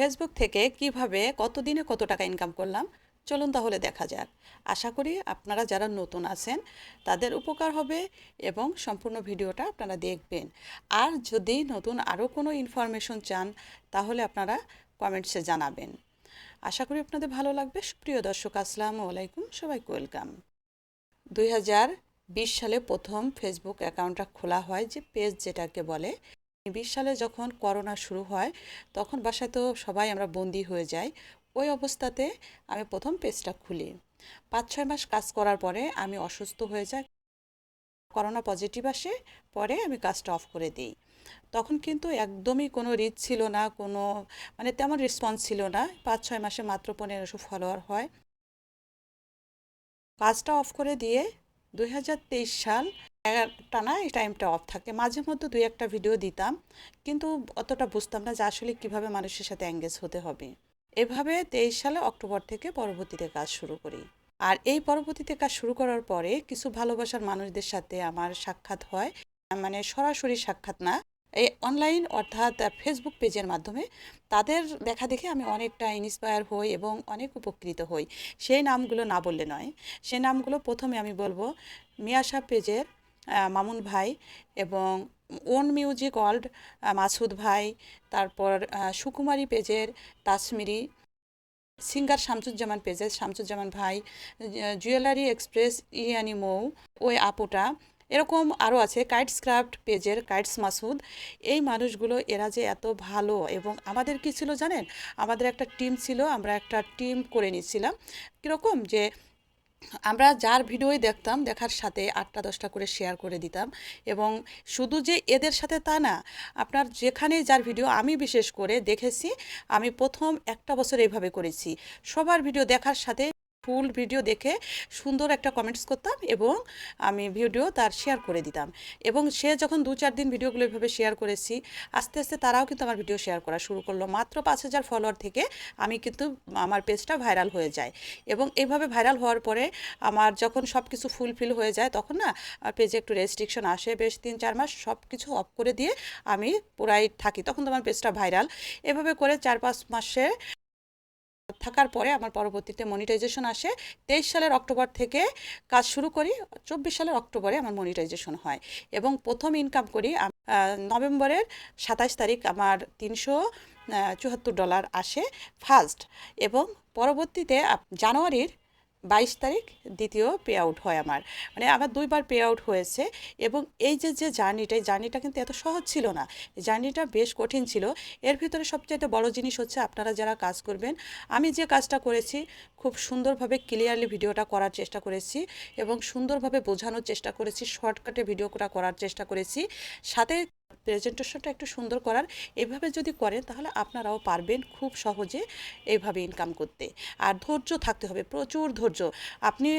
Facebook থেকে কীভাবে কত দিনে কত টাকা ইনকাম করলাম, চলুন তাহলে দেখা যাক। আশা করি আপনারা যারা নতুন আছেন, তাদের উপকার হবে এবং সম্পূর্ণ ভিডিওটা আপনারা দেখবেন। আর যদি নতুন আরও কোনো ইনফরমেশন চান, তাহলে আপনারা কমেন্টসে জানাবেন। আশা করি আপনাদের ভালো লাগবে। প্রিয় দর্শক, আসসালামু আলাইকুম। সবাইকে ওয়েলকাম দুই হাজার বিশ সালে প্রথম ফেসবুক অ্যাকাউন্টটা খোলা হয় যে পেজ যেটাকে বলে বিশ সালে যখন করোনা শুরু হয়, তখন বাসায় তো সবাই আমরা বন্দি হয়ে যাই। ওই অবস্থাতে আমি প্রথম পেজটা খুলি। পাঁচ, ছয় মাস কাজ করার পরে আমি অসুস্থ হয়ে যাই। করোনা পজিটিভ আসে, পরে আমি কাজটা অফ করে দিই। তখন কিন্তু একদমই কোনো রিচ ছিল না, কোনো মানে তেমন রেসপন্স ছিল না। পাঁচ, ছয় মাসে মাত্র পনেরোশো ফলোয়ার হয়। কাজটা অফ করে দিয়ে দু হাজার তেইশ সাল টানা এই টাইমটা অফ থাকে। মাঝে মধ্যে দুই একটা ভিডিও দিতাম, কিন্তু অতটা বুঝতাম না যে আসলে কীভাবে মানুষের সাথে অ্যাঙ্গেজ হতে হবে। এভাবে তেইশ সালে অক্টোবর থেকে পরবর্তীতে কাজ শুরু করি। আর এই পরবর্তীতে কাজ শুরু করার পরে কিছু ভালোবাসার মানুষদের সাথে আমার সাক্ষাৎ হয়। মানে সরাসরি সাক্ষাৎ না, এই অনলাইন অর্থাৎ ফেসবুক পেজের মাধ্যমে তাদের দেখা দেখে আমি অনেকটা ইন্সপায়ার হই এবং অনেক উপকৃত হই। সেই নামগুলো না বললে নয়। সেই নামগুলো প্রথমে আমি বলব মিয়াশা পেজের মামুন ভাই এবং ওন মিউজিক ওয়ার্ল্ড মাসুদ ভাই, তারপর সুকুমারী পেজের তাসমিরি, সিঙ্গার শামসুজ্জামান পেজের শামসুজ্জামান ভাই জুয়েলারি এক্সপ্রেস, ইয়ানি মৌ, ওই আপুটা, এরকম আরও আছে, কাইটস ক্রাফট পেজের কাইটস মাসুদ। এই মানুষগুলো এরা যে এত ভালো এবং আমাদের কি ছিল জানেন? আমাদের একটা টিম ছিল, আমরা একটা টিম করে নিচ্ছিলাম। কীরকম যে আমরা যার ভিডিওই দেখতাম, দেখার সাথে আটটা, দশটা করে শেয়ার করে দিতাম এবং শুধু যে এদের সাথে তা না, আপনার যেখানে যার ভিডিও আমি বিশেষ করে দেখেছি, আমি প্রথম একটা বছর এইভাবে করেছি। সবার ভিডিও দেখার সাথে ফুল ভিডিও দেখে সুন্দর একটা কমেন্টস করতাম এবং আমি ভিডিও তার শেয়ার করে দিতাম। এবং সে যখন দু চার দিন ভিডিওগুলো এভাবে শেয়ার করেছি, আস্তে আস্তে তারাও কিন্তু আমার ভিডিও শেয়ার করা শুরু করল। মাত্র পাঁচ হাজার ফলোয়ার থেকে আমি কিন্তু আমার পেজটা ভাইরাল হয়ে যায়। এবং এইভাবে ভাইরাল হওয়ার পরে আমার যখন সব কিছু ফুলফিল হয়ে যায়, তখন না আমার পেজে একটু রেস্ট্রিকশন আসে। বেশ তিন চার মাস সব কিছু অফ করে দিয়ে আমি পুরাই থাকি। তখন তো আমার পেজটা ভাইরাল এভাবে করে চার পাঁচ মাসে থাকার পরে আমার পরবর্তীতে মনিটাইজেশন আসে। তেইশ সালের অক্টোবর থেকে কাজ শুরু করি, চব্বিশ সালের অক্টোবরে আমার মনিটাইজেশন হয় এবং প্রথম ইনকাম করি নভেম্বরের সাতাশ তারিখ আমার তিনশো চুয়াত্তর ডলার আসে ফার্স্ট এবং পরবর্তীতে জানুয়ারির বাইশ তারিখ দ্বিতীয় পে আউট হয় আমার। মানে আমার দুইবার পে আউট হয়েছে এবং এই যে যে জার্নিটা এই জার্নিটা কিন্তু এত সহজ ছিল না। জার্নিটা বেশ কঠিন ছিল। এর ভিতরে সবচেয়ে বড় জিনিস হচ্ছে আপনারা যারা কাজ করবেন, আমি যে কাজটা করেছি খুব সুন্দরভাবে ক্লিয়ারলি ভিডিওটা করার চেষ্টা করেছি এবং সুন্দরভাবে বোঝানোর চেষ্টা করেছি শর্টকাটে ভিডিওটা করার চেষ্টা করেছি। সাথে প্রেজেন্টেশনটা একটু সুন্দর করার। এভাবে যদি করেন, তাহলে আপনারাও পারবেন খুব সহজে এইভাবে ইনকাম করতে। আর ধৈর্য থাকতে হবে, প্রচুর ধৈর্য। আপনি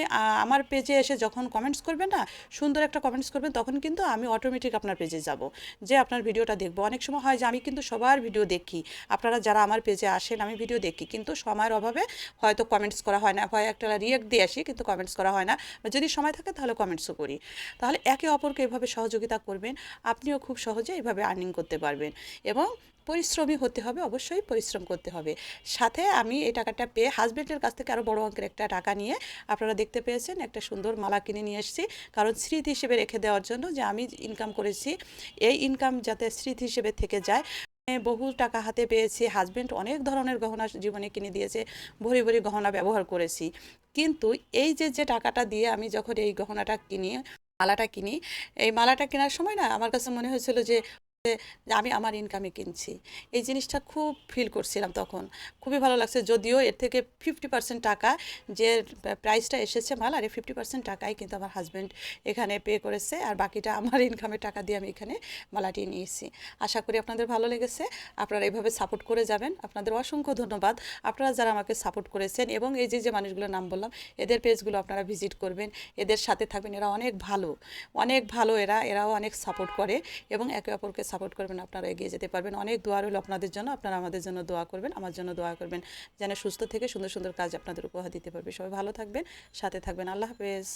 আমার পেজে এসে যখন কমেন্টস করবেন না, সুন্দর একটা কমেন্টস করবেন, তখন কিন্তু আমি অটোমেটিক আপনার পেজে যাব। যে আপনার ভিডিওটা দেখব। অনেক সময় হয় যে, আমি কিন্তু সবার ভিডিও দেখি। আপনারা যারা আমার পেজে আসেন, আমি ভিডিও দেখি। কিন্তু সময়ের অভাবে হয়তো কমেন্টস করা হয় না। হয় একটা রিয়েক্ট দিয়ে আসি, কিন্তু কমেন্টস করা হয় না। যদি সময় থাকে, তাহলে কমেন্টসও করি। তাহলে একে অপরকে এভাবে সহযোগিতা করবেন। আপনিও খুব সহজে এইভাবে আর্নিং করতে পারবেন এবং পরিশ্রমী হতে হবে, অবশ্যই পরিশ্রম করতে হবে। সাথে আমি এই টাকাটা পেয়ে হাজব্যান্ডের কাছ থেকে আরও বড় অঙ্কের একটা টাকা নিয়ে আপনারা দেখতে পেয়েছেন, একটা সুন্দর মালা কিনে নিয়ে এসেছি। কারণ স্মৃতি হিসেবে রেখে দেওয়ার জন্য যে আমি ইনকাম করেছি, এই ইনকাম যাতে স্মৃতি হিসেবে থেকে যায়। বহু টাকা হাতে পেয়েছি হাজব্যান্ড অনেক ধরনের গহনা জীবনে কিনে দিয়েছে, ভরি ভরি গহনা ব্যবহার করেছি। কিন্তু এই যে যে টাকাটা দিয়ে আমি যখন এই গহনাটা কিনি মালাটা কিনি। এই মালাটা কেনার সময় না আমার কাছে মনে হয়েছিল যে যে আমি আমার ইনকামে কিনছি। এই জিনিসটা খুব ফিল করছিলাম তখন। খুবই ভালো লাগছে। যদিও এর থেকে ফিফটি পার্সেন্ট টাকা যে প্রাইসটা এসেছে মাল, আর এই ফিফটি পার্সেন্ট টাকাই কিন্তু আমার হাজব্যান্ড এখানে পে করেছে, আর বাকিটা আমার ইনকামের টাকা দিয়ে আমি এখানে মালাটি নিয়েছি। আশা করি আপনাদের ভালো লেগেছে। আপনারা এইভাবে সাপোর্ট করে যাবেন। আপনাদের অসংখ্য ধন্যবাদ। আপনারা যারা আমাকে সাপোর্ট করেছেন এবং এই যে যে মানুষগুলোর নাম বললাম, এদের পেজগুলো আপনারা ভিজিট করবেন। এদের সাথে থাকবেন। এরা অনেক ভালো। অনেক ভালো এরা। এরাও অনেক সাপোর্ট করে এবং একে অপরকে সাপোর্ট করবেন, আপনারা এগিয়ে যেতে পারবেন। অনেক দোয়া রইল আপনাদের জন্য, আপনারা আমাদের জন্য দোয়া করবেন, আমার জন্য দোয়া করবেন। যেন সুস্থ থেকে সুন্দর সুন্দর কাজ আপনাদের উপহার দিতে পারবে। সবাই ভালো থাকবেন, সাথে থাকবেন। আল্লাহ হাফেজ।